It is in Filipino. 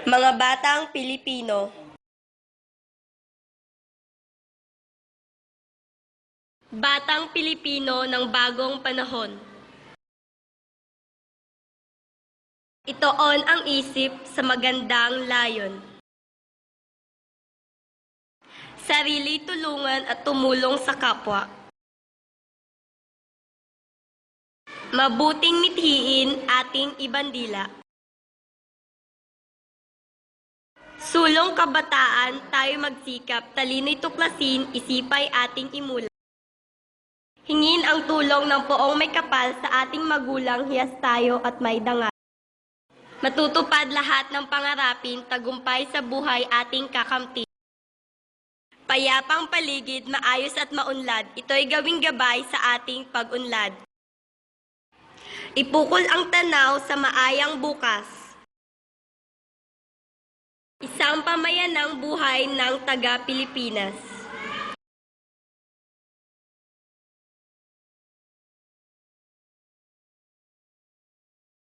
Mga batang Pilipino. Batang Pilipino ng bagong panahon. Itoon ang isip sa magandang layon. Sarili tulungan at tumulong sa kapwa. Mabuting mithiin ating ibandila. Sulong kabataan, tayo magsikap, talino'y tuklasin, isipay ating imula. Hingin ang tulong ng poong may kapal sa ating magulang, hiyas tayo at may dangal. Matutupad lahat ng pangarapin, tagumpay sa buhay ating kakamti. Payapang paligid, maayos at maunlad, ito'y gawing gabay sa ating pag-unlad. Ipukol ang tanaw sa maayang bukas. Isang pamayanang buhay ng taga-Pilipinas.